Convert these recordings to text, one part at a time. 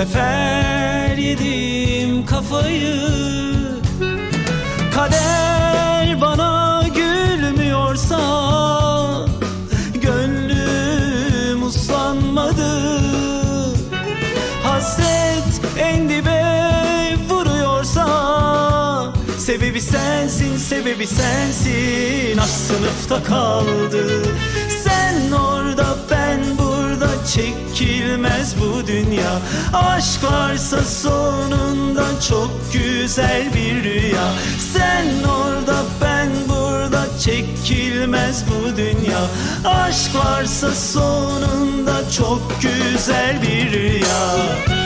sefer yedim kafayı. Kader bana gülmüyorsa Gönlüm uslanmadı. Hasret en dibe vuruyorsa Sebebi sensin, sebebi sensin. Ah sınıfta kaldı. Sen orada, dünya Aşk varsa sonunda Çok güzel bir rüya. Sen orada, ben burada Çekilmez bu dünya. Aşk varsa sonunda Çok güzel bir rüya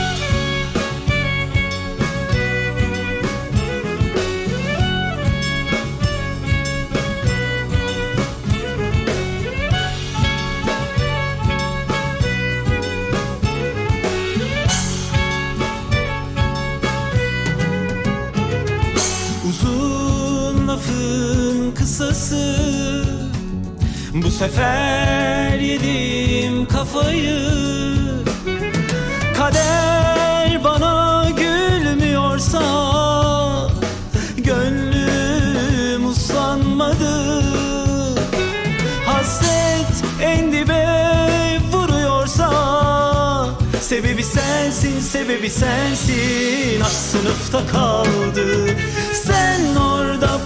lafın kısası. Bu sefer yedim kafayı. Kader bana gülmüyorsa Gönlüm uslanmadı. Hasret en dibe vuruyorsa Sebebi sensin, sebebi sensin. Ah sınıfta kaldı. Sen orada,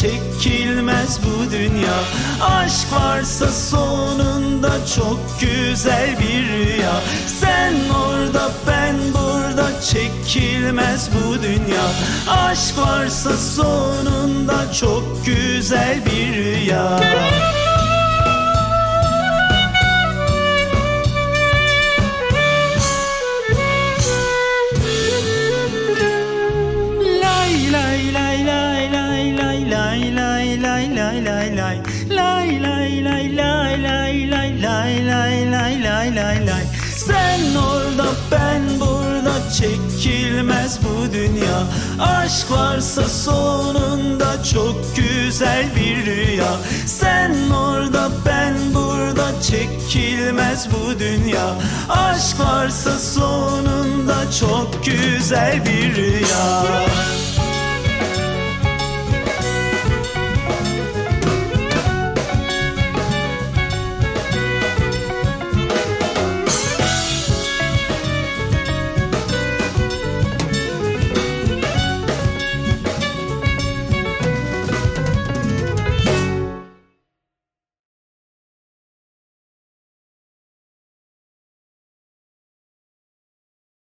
Çekilmez bu dünya. Aşk varsa sonunda Çok güzel bir rüya. Sen orada, ben burada Çekilmez bu dünya. Aşk varsa sonunda Çok güzel bir rüya Sen orada ben burada. Çekilmez bu dünya. Aşk varsa sonunda çok güzel bir rüya. Sen orada ben burada. Çekilmez bu dünya. Aşk varsa sonunda çok güzel bir rüya